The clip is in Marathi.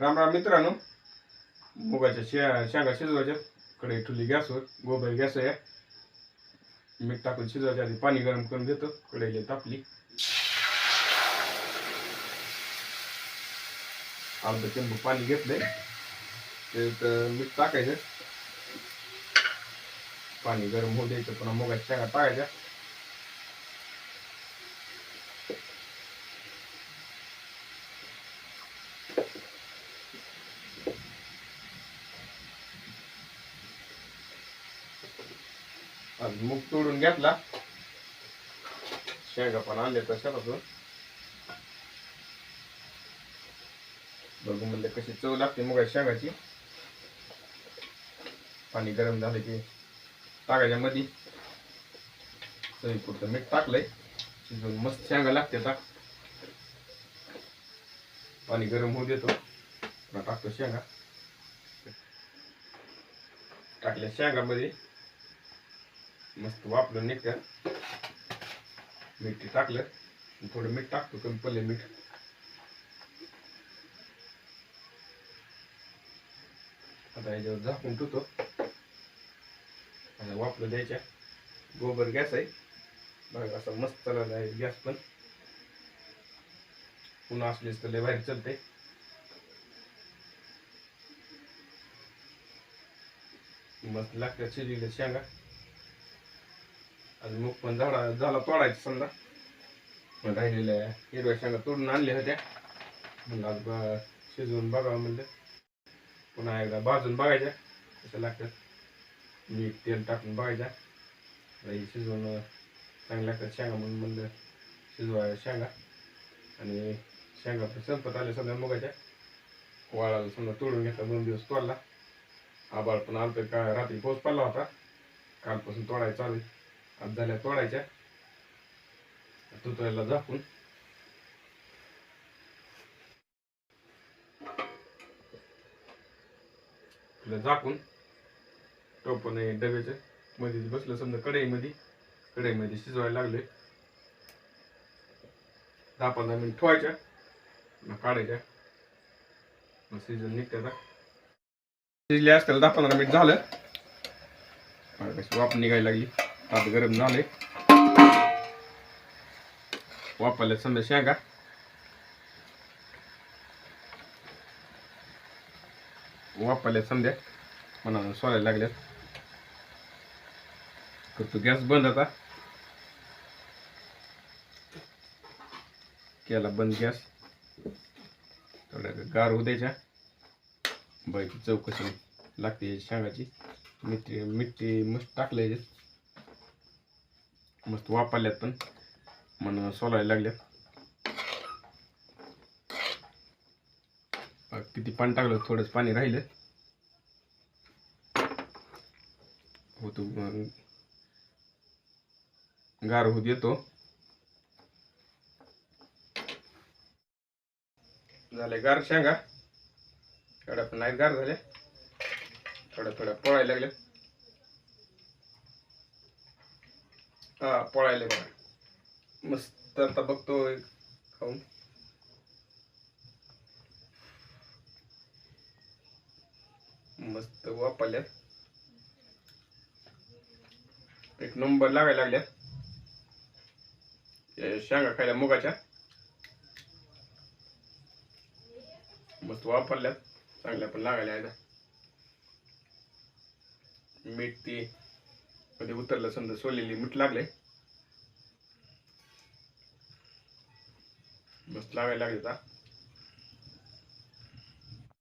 राम राम मित्रांनो. मुगाच्या शे शेंगा शिजवायच्या. कडे ठेवली गॅसवर गोबर गॅस आहे. मीठ टाकून शिजवायच्या आधी पाणी गरम करून देतो कढईला तापली. अर्धा चंबू पाणी घेतलंय. त्यात मीठ टाकायचं. पाणी गरम होऊ द्यायचं पुन्हा मुगाच्या शेंगा टाकायच्या. आज मूग तोडून घेतला. शेंगा पण आणले तर बघू म्हणलं कशी चव लागते मुगाच्या शेंगाची. पाणी गरम झालं की टाकायच्या मध्ये चवीपुरतं मीठ टाकलंय. शिजवून मस्त शेंगा लागते टाक पाणी गरम होऊ देतो. टाकतो शेंगा. टाकल्या शेंगामध्ये मस्त वापरून निघत्या मीठ टाकलं. थोडं मीठ टाकतो कमी पडले मीठ. आता याच्यावर झाकून ठेवतो. आता वापरून द्यायच्या. गोबर गॅस आहे. बघा असा मस्त चालला आहे गॅस पण. पुन्हा असलीच तर लय बाहेर चलते मस्त लागतात शिजलेल्या शेंगा. आज मग पण झाडा झाला तोडायचं समजा. पण राहिलेल्या हिरव्या शेंगा तोडून आणल्या होत्या. म्हणलं आज बा शिजवून बघावं म्हणलं. पुन्हा एकदा भाजून बघायच्या. कशा लागतात मीठ तेल टाकून बघायच्या शिजवून चांगल्या लागतात शेंगा म्हणून म्हणलं शिजवाय शेंगा. आणि शेंगा पण संपत आल्या समजा मुगाच्या. वाळाला समजा तोडून घेतला दोन दिवस तोडला. आबाळ पण आलं का रात्री पाऊस पडला होता. कालपासून तोडायचं चालू आहे. आज झाल्या तोडायच्या. तुतळ्याला झाकून. झाकून. टोपण आहे डब्याच्या मध्ये बसलं समजा कढईमध्ये. कढईमध्ये शिजवायला लागले दहा पंधरा मिनिट ठेवायच्या. मग काढायच्या. मग शिजून निघते शिजले असतील दहा पंधरा मिनिट झालं. कशी वाफ निघायला लागली. ताप गरम झाले वापरल्या समजा शेंगा. वापरल्या समजा मनानं सोलायला लागल्यात. करतो गॅस बंद आता. केला बंद गॅस. थोड्या गार होऊ द्यायच्या. बाईची चौकशी लागते शेंगाची. मिठी मिठी मस्त टाकलं याच्यात मस्त वापरल्यात पण. मन सोलायला लागल्यात. किती पाणी टाकलं थोडंच पाणी राहिलं. होतो गार होत येतो. झाले गार शेंगा. एवढ्या पण नाही गार झाल्या. थोड्या थोड्या पळायला लागल्या हा पळायला बघा मस्त आता बघतो एक खाऊन. मस्त वापरल्यात. एक नंबर लागायला लागल्यात. या शेंगा खायला मुगाच्या. मस्त वापरल्यात. चांगल्या पण लागायला आता मीठ ती मध्ये उतरलं समजा सोलेली मीठ लागले मस्त लागायला लागले आता.